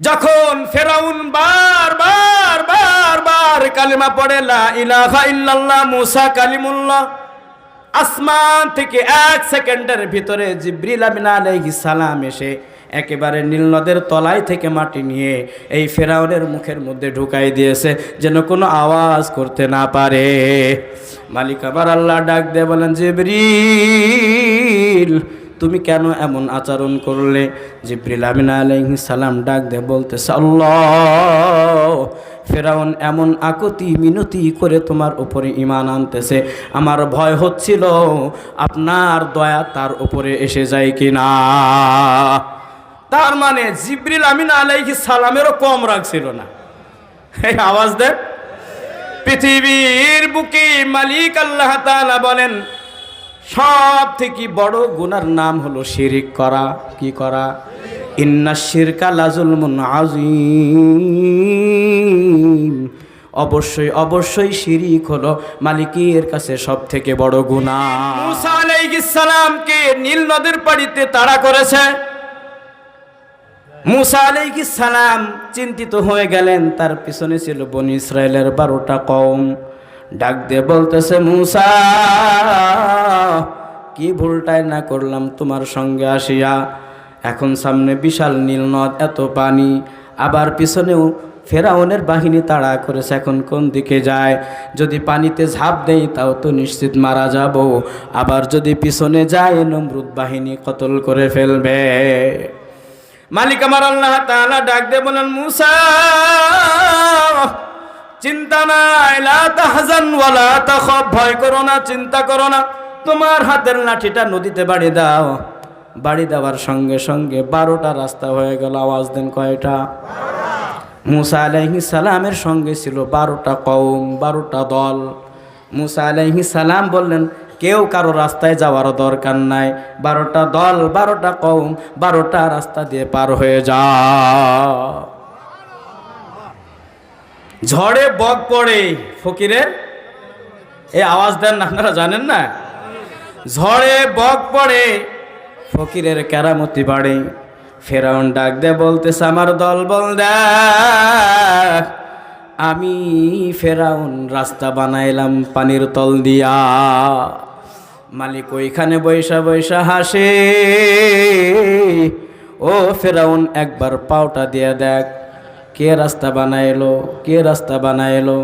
যখন ফেরাউন বার বার বার বার কালিমা পড়ে, লা ইলাহা ইল্লাল্লাহ মুসা কালিমুল্লাহ, আসমান থেকে এক সেকেন্ডের ভিতরে জিব্রিল আমিন আলাইহিস সালাম এসে একেবারে নীল নদের তলায় থেকে মাটি নিয়ে এই ফেরাউনের মুখের মধ্যে ঢুকাই দিয়েছে, যেন কোনো আওয়াজ করতে না পারে। মালিক আবার আল্লাহ ডাক দিয়ে বলেন, জিব্রিল তুমি কেন এমন আচরণ করলে? জিব্রিল আমিন আলাইহিস সালাম ডাক দিয়ে বলতে আল্লাহ, ফেরাউন এমন আকুতি মিনতি করে তোমার উপরে ইমান আনতেছে। আমার ভয় হচ্ছিল আপনার দয়া তার উপরে এসে যায় কিনা? তার মানে জিব্রিল আমিন আলাইহিস সালামেরও কম রাখছিল না। এই আওয়াজ দেন। পৃথিবীর বুকে মালিক আল্লাহ তাআলা বলেন সব থেকে বড় গুনার নাম হলো শিরিক করা। কি করা? ইন্না শিরকা লাজুলমুন আজিম অবশ্যই অবশ্যই শিরিক হলো মালিকের কাছে সব থেকে বড় গুণা মুসা নীল নদের পাড়িতে তাড়া করেছে। মুসা আলাইহিস সালাম চিন্তিত হয়ে গেলেন, তার পিছনে ছিল বনি ইসরায়েলের বারোটা কম ডাক দিয়ে বলতেছে, মুসা, কি ভুলটাই না করলাম তোমার সঙ্গে আসিয়া। এখন সামনে বিশাল নীল নদ, এত পানি। আবার পিছনেও ফেরাউনের বাহিনী তাড়া করেছে, এখন কোন দিকে যায়? যদি পানিতে ঝাঁপ দেই, তাও তো নিশ্চিত মারা যাব। আবার যদি পিছনে যায়, নমরুদ বাহিনী কতল করে ফেলবে। মালিক আমার আল্লাহ তাআলা ডাক দিয়ে বলেন মুসা চিন্তা নাই তাহজান ওয়ালা তাখাফ। ভয় করো না, চিন্তা করো না। তোমার হাতের লাঠিটা নদীতে বাড়ি দাও। বাড়ি দেওয়ার সঙ্গে সঙ্গে বারোটা রাস্তা হয়ে গেল, আওয়াজ দেন কয়টা? মুসা আলাইহি সালামের সঙ্গে ছিল বারোটা কৌম বারোটা দল। মুসা আলাইহি সালাম বললেন, কেউ কারও রাস্তায় যাওয়ার দরকার নাই। বারোটা দল, বারোটা কৌম বারোটা রাস্তা দিয়ে পার হয়ে যা ঝড়ে বক পড়ে, ফকিরের? এই আওয়াজ দেন না, আপনারা জানেন না? ঝড়ে বক পড়ে, ফকিরের কেরামতি বাড়ে। ফেরাউন ডাক দে, বলতেছে, আমার দল বল আমি ফেরাউন, রাস্তা বানাইলাম পানির তল দিয়া। মালিক ওইখানে বৈশা বৈশা হাসে, ও ফেরাউন, একবার পাওটা দিয়ে দেখ কে রাস্তা বানাইলো, কে রাস্তা বানাইলো?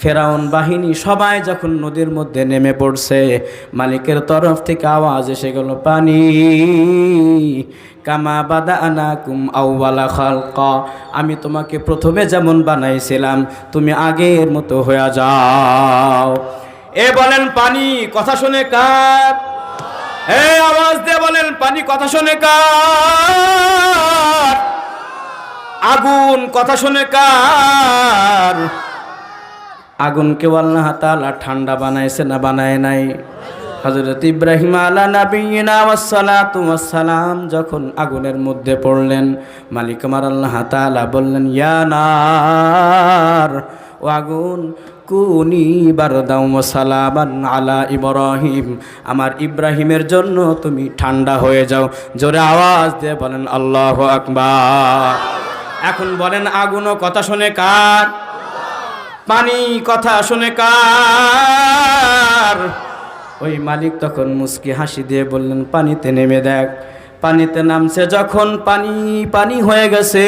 ফেরাউন বাহিনী সবাই যখন নদীর মধ্যে নেমে পড়ছে, মালিকের তরফ থেকে আওয়াজ এসে গেল, পানি, কামা বাদা আনা কুম আউওয়ালা খালকা, আমি তোমাকে প্রথমে যেমন বানাইছিলাম, তুমি আগের মতো হয়ে যাও। এ বলেন পানি, কথা শুনে কার? এ আওয়াজ দিয়ে বলেন, পানি, কথা শুনে কার? আগুন, কথা শুনে কার? আগুনকে আল্লাহ তাআলা ঠান্ডা বানাইছে না বানায় নাই? হজরত ইব্রাহিম আলা নবীনা ওয়াসসালাম যখন আগুনের মধ্যে পড়লেন, মালিক আমার আল্লাহ তাআলা বললেন, ইয়া নার, ও আগুন, কুনি সালামান আলা ইব্রাহিম। আমার ইব্রাহিমের জন্য তুমি ঠান্ডা হয়ে যাও। জোরে আওয়াজ দিয়ে বলেন, আল্লাহ আকবার। এখন বলেন আগুনও কথা শুনে কার? পানি কথা শুনে কার? ওই মালিক তখন মুস্কি হাসি দিয়ে বললেন, পানিতে নেমে দেখ। পানিতে নামছে যখন পানি পানি হয়ে গেছে।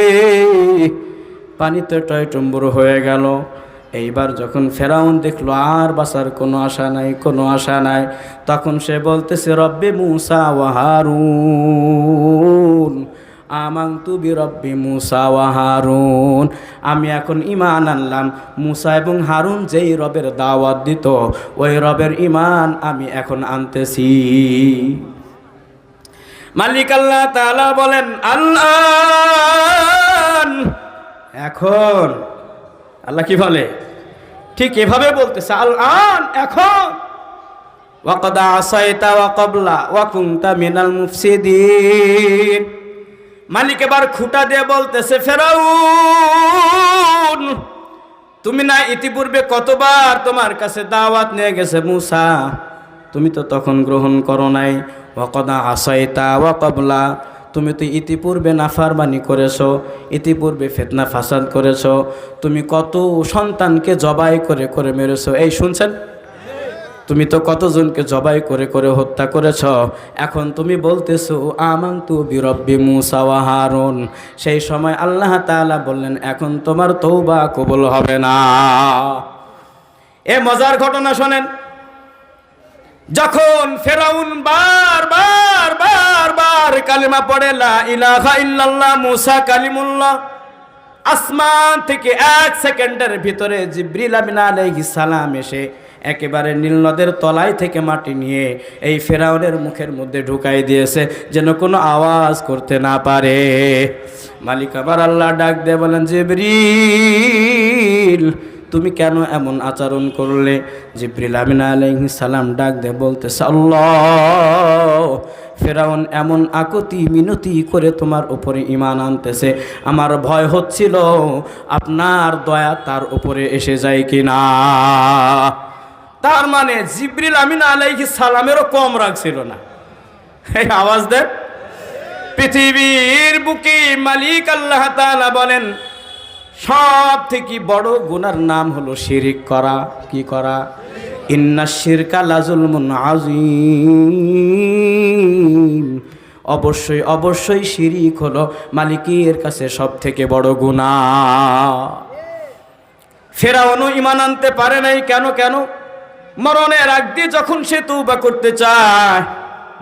পানিতে টয়টম্বুর হয়ে গেল। এইবার যখন ফেরাউন দেখল, আর বাসার কোনো আশা নাই, কোনো আশা নাই, তখন সে বলতেছে, রব্বে মুসা ওয়াহারুন আমাংতু বিরব্বি মুসা ওয়া হারুন। আমি এখন ইমান আনলাম। মুসা এবং হারুন যেই রবের দাওয়াত দিত, ওই রবের ইমান আমি এখন আনতেছি। মালিক আল্লাহ তাআলা বলেন, আল্লাহ! এখন, আল্লাহ কি বলে? ঠিক এভাবে বলতেছে, আল্লাহ! এখন। ওয়াকদ আসাইতা ওয়া ক্বাবলা ওয়া কুনতা মিনাল মুফসিদিন। মালিক এবার খুঁটা দিয়ে বলতেছে, ফেরাউন, তুমি না ইতিপূর্বে কতবার তোমার কাছে দাওয়াত নিয়ে গেছে মুসা? তুমি তো তখন গ্রহণ করো নাই। ওকদা আসাইতা ওয়াকবলা তুমি তো ইতিপূর্বে নাফারবানি করেছ, ইতিপূর্বে ফেতনা ফাসাদ করেছ। তুমি কত সন্তানকে জবাই করে করে মেরেছো। এই শুনছেন? তুমি তো কতজনকে জবাই করে করে হত্যা করেছ? এখন তুমি বলতেছো আমাং তু বিরব্বি মুসা ওয়া হারুন। সেই সময় আল্লাহ তাআলা বললেন, এখন তোমার তৌবা কবুল হবে না। এ মজার ঘটনা শোনেন। যখন ফেরাউন বার বার বার বার কালিমা পড়ে, লা ইলাহা ইল্লাল্লাহ মুসা কালিমুল্লাহ। আসমান থেকে এক সেকেন্ডের ভিতরে জিব্রিল আমিন আলাইহিস সালাম এসে একেবারে নীলনদের তলায় থেকে মাটি নিয়ে এই ফেরাউনের মুখের মধ্যে ঢুকাই দিয়েছে, যেন কোনো আওয়াজ করতে না পারে। মালিক আবার আল্লাহ ডাক দিয়ে বলেন, জিব্রিল, তুমি কেন এমন আচরণ করলে? জিব্রিল আমিন আলাইহি সালাম ডাক দে বলতেছে, আল্লাহ, ফেরাউন এমন আকতি মিনতি করে তোমার উপরে ইমান আনতেছে। আমার ভয় হচ্ছিল, আপনার দয়া তার উপরে এসে যায় কিনা? তার মানে জিব্রিল আমিন আলাইহি সালামেরও কম রাখছিল না। এই আওয়াজ দেন। পৃথিবীর বুকে মালিক আল্লাহ তাআলা বলেন সব থেকে বড় গুনার নাম হলো শিরিক করা। কি করা? ইন্না শিরকা লাজুলমুন আজিম অবশ্যই অবশ্যই শিরিক হলো মালিকের কাছে সব থেকে বড় গুণা ফেরাউনও ইমান আনতে পারে নাই। কেন কেন? মরণের আগ দিয়ে যখন সে তৌবা করতে চায়,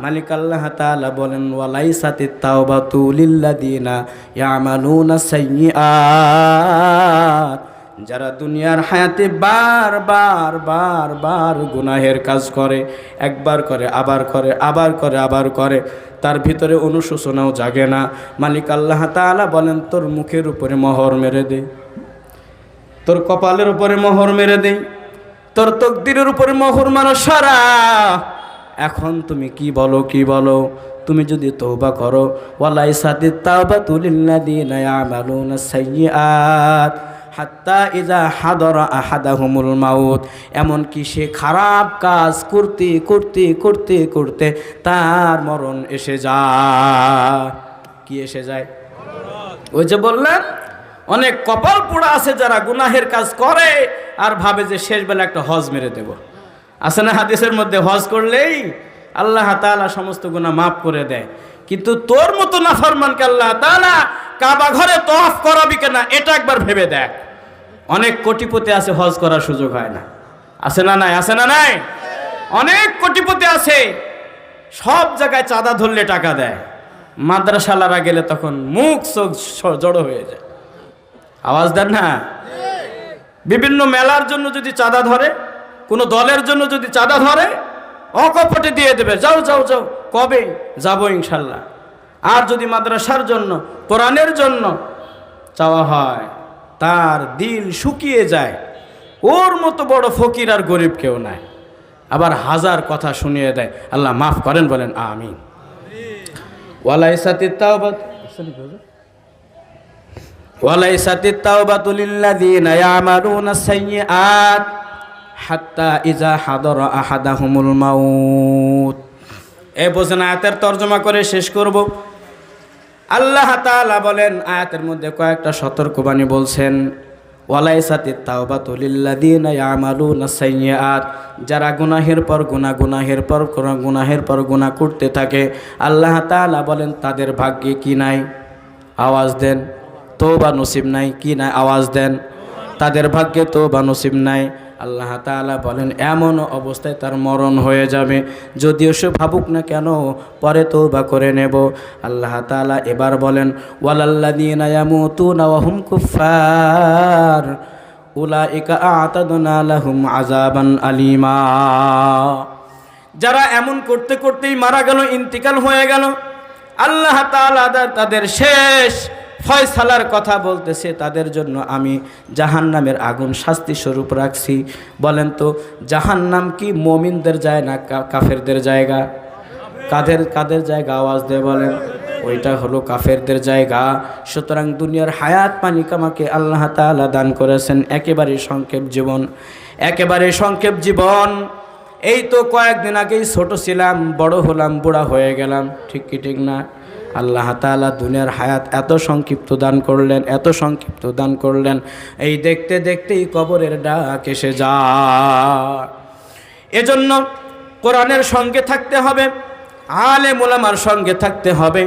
মালিক আল্লাহ তাআলা বলেন ওয়ালাইসাতি তাওবাতু লিল্লাযিনা ইয়ামালুনা সাইয়্যাত যারা দুনিয়ার হায়াতে বার বার বার বার গুনাহের কাজ করে, একবার করে, আবার করে আবার করে আবার করে, তার ভিতরে অনুশোচনাও জাগে না। মালিক আল্লাহ তাআলা বলেন, তোর মুখের উপরে মোহর মেরে দে, তোর কপালের উপরে মোহর মেরে দেই তোর তকদিরের উপরে মোহর মারো সারা। এখন তুমি কি বলো কি বলো? তুমি যদি তৌবা করো ওয়ালাই সাদি তাওবা তুলিল্লাযিনা ইয়ামালুনা সাইয়্যাত হাত্তা ইজা হাদরা আহাদাহুমুল মাউত। এমন কি সে খারাপ কাজ করতে করতে করতে করতে তার মরণ এসে যায়। কি এসে যায়? ওই যে বললেন অনেক কপাল পোড়া আছে যারা গুনাহের কাজ করে। আর ভাবে যে শেষ বেলা একটা হজ মেরে দেব। আছে না হাদিসের মধ্যে? হজ করলেই আল্লাহ তাআলা সমস্ত গুনাহ মাফ করে দেয়। কিন্তু তোর মতো না নাফরমানকে আল্লাহ তাআলা কাবা ঘরে তফ করাবি কেনা? এটা একবার ভেবে দেখ। অনেক কোটিপতি আছে, হজ করার সুযোগ হয় না। আছে না নাই? আছে না নাই? অনেক কোটিপতি আছে, সব জায়গায় চাঁদা ধরলে টাকা দেয়। মাদ্রাসালারা গেলে তখন মুখ, চোখ জড়ো হয়ে যায়। আওয়াজ দেন না? বিভিন্ন মেলার জন্য যদি চাঁদা ধরে, কোনো দলের জন্য যদি চাঁদা ধরে, অকপটে দিয়ে দেবে, যাও যাও যাও, কবে? যাব ইনশাল্লাহ। আর যদি মাদ্রাসার জন্য, কোরআনের জন্য চাওয়া হয়, তার দিল শুকিয়ে যায়, ওর মতো বড় ফকির আর গরিব কেউ নাই। আবার হাজার কথা শুনিয়ে দেয়, আল্লাহ মাফ করেন, বলেন আমিন। ওয়ালাই সাথে তাও وليست التوبة للذين يعملون السيئات حتى إذا حضر أحدهم الموت এ বোঝেন আয়াতের তর্জমা করে শেষ করব আল্লাহ তাআলা বলেন আয়াতের মধ্যে কয়েকটা সতর্কবাণী বলছেন ওয়ালাইসাতি তাওবাতু লিল্লাযিনা ইয়ামালুনা সাইয়্যাত যারা গুনাহের পর গুনাহ গুনাহের পর গুনাহের পর গুনাহ করতে থাকে আল্লাহ তাআলা বলেন তাদের ভাগ্যে কি নাই আওয়াজ দেন তোবা নসিব নাই, কি নাই আওয়াজ দেন। তাদের ভাগ্যে তোবা নসিব নাই। আল্লাহ তাআলা বলেন, এমন অবস্থায় তার মরণ হয়ে যাবে। যদিও সে ভাবুক না কেন, পরে তো বা করে নেব। আল্লাহ তাআলা এবার বলেন, ওয়ালাল্লাযীনা ইয়ামুতুনা ওয়া হুম কুফার উলাইকা আ'তাদনা লাহুম আযাবান আলিমা। যারা এমন করতে করতেই মারা গেল, ইন্তিকাল হয়ে গেল, আল্লাহ তাআলা তাদের শেষ ফয়সালার কথা বলতেছে, তাদের জন্য আমি জাহান্নামের আগুন শাস্তি স্বরূপ রাখছি। বলেন তো, জাহান্নাম কি মমিনদের যায় না কাফেরদের জায়গা? কাদের কাদের জায়গা? আওয়াজ দিয়ে বলেন, ওইটা হলো কাফেরদের জায়গা। সুতরাং দুনিয়ার হায়াত পানি কামাকে আল্লাহ তাআলা দান করেছেন, একেবারে সংক্ষেপ জীবন। একেবারে সংক্ষেপ জীবন। এই তো কয়েকদিন আগেই ছোট ছিলাম, বড় হলাম, বুড়া হয়ে গেলাম। ঠিক কি ঠিক না? আল্লাহ তাআলা দুনিয়ার হায়াত এত সংক্ষিপ্ত দান করলেন, এত সংক্ষিপ্ত দান করলেন। এই দেখতে দেখতেই কবরের ডাক এসে যা এজন্য কোরআনের সঙ্গে থাকতে হবে আলে মোলামার সঙ্গে থাকতে হবে,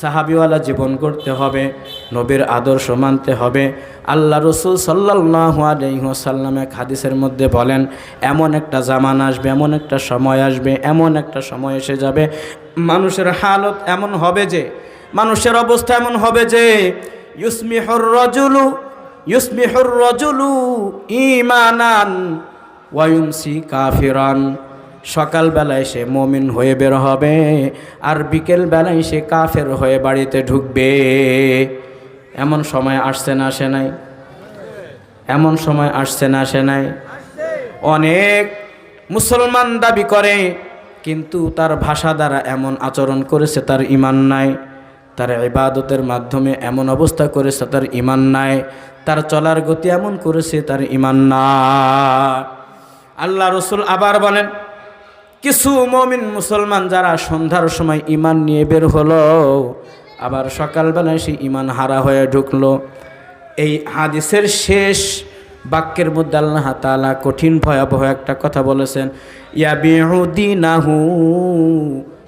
সাহাবিওয়ালা জীবন করতে হবে, নবীর আদর্শ মানতে হবে। আল্লাহ রসুল সাল্লাহ এক হাদিসের মধ্যে বলেন, এমন একটা জামান আসবে, এমন একটা সময় আসবে, এমন একটা সময় এসে যাবে মানুষের হালত এমন হবে যে, মানুষের অবস্থা এমন হবে যে, ইউসমিহর রজুলু ইউসমিহর রজুলু ইমানান ওয়ায়ুমসি কাফিরান। সকালবেলায় সে মমিন হয়ে বের হবে আর বিকেলবেলায় সে কাফের হয়ে বাড়িতে ঢুকবে। এমন সময় আসছে না আসে নাই? এমন সময় আসছে না আসে নাই? অনেক মুসলমান দাবি করে কিন্তু তার ভাষা দ্বারা এমন আচরণ করেছে, তার ইমান নাই, তার ইবাদতের মাধ্যমে এমন অবস্থা করেছে, তার ইমান নাই, তার চলার গতি এমন করেছে, তার ইমান না আল্লাহ রসুল আবার বলেন, কিছু মমিন মুসলমান যারা সন্ধ্যার সময় ইমান নিয়ে বের হলো, আবার সকালবেলায় সেই ইমান হারা হয়ে ঢুকলো। এই হাদিসের শেষ বাক্যের মধ্যে আল্লাহ তালা কঠিন ভয়াবহ একটা কথা বলেছেন ইয়াবিউদ্দিনাহু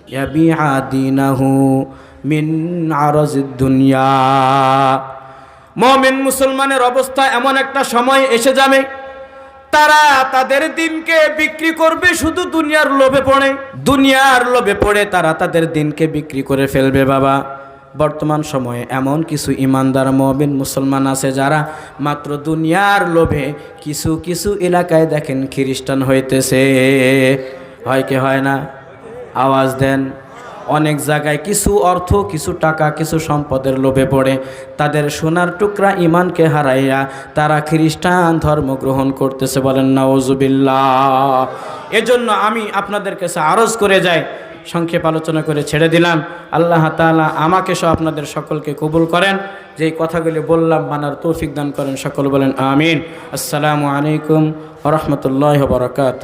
ইয়াবিআদিনাহু মিন দুনিয়া। মমিন মুসলমানের অবস্থা এমন একটা সময় এসে যাবে, তারা তাদের দিনকে বিক্রি করবে, শুধু দুনিয়ার লোভে পড়ে। দুনিয়ার লোভে পড়ে তারা তাদের দিনকে বিক্রি করে ফেলবে, বাবা। বর্তমান সময়ে এমন কিছু ইমানদার মবিন মুসলমান আছে যারা মাত্র দুনিয়ার লোভে কিছু কিছু এলাকায় দেখেন খ্রিস্টান হইতেছে। হয় কি হয় না? আওয়াজ দেন। অনেক জায়গায় কিছু অর্থ, কিছু টাকা, কিছু সম্পদের লোভে পড়ে। তাদের সোনার টুকরা ইমানকে হারাইয়া তারা খ্রিস্টান ধর্ম গ্রহণ করতেছে বলেন নওজুবিল্লা এজন্য আমি আপনাদের কাছে আরজ করে যাই সংক্ষেপ আলোচনা করে ছেড়ে দিলাম। আল্লাহ তালা আমাকে সহ আপনাদের সকলকে কবুল করেন। যেই কথাগুলি বললাম, মানার তৌফিক দান করেন, সকল বলেন আমিন। আসসালামু আলাইকুম রহমতুল্লাহ বরকাত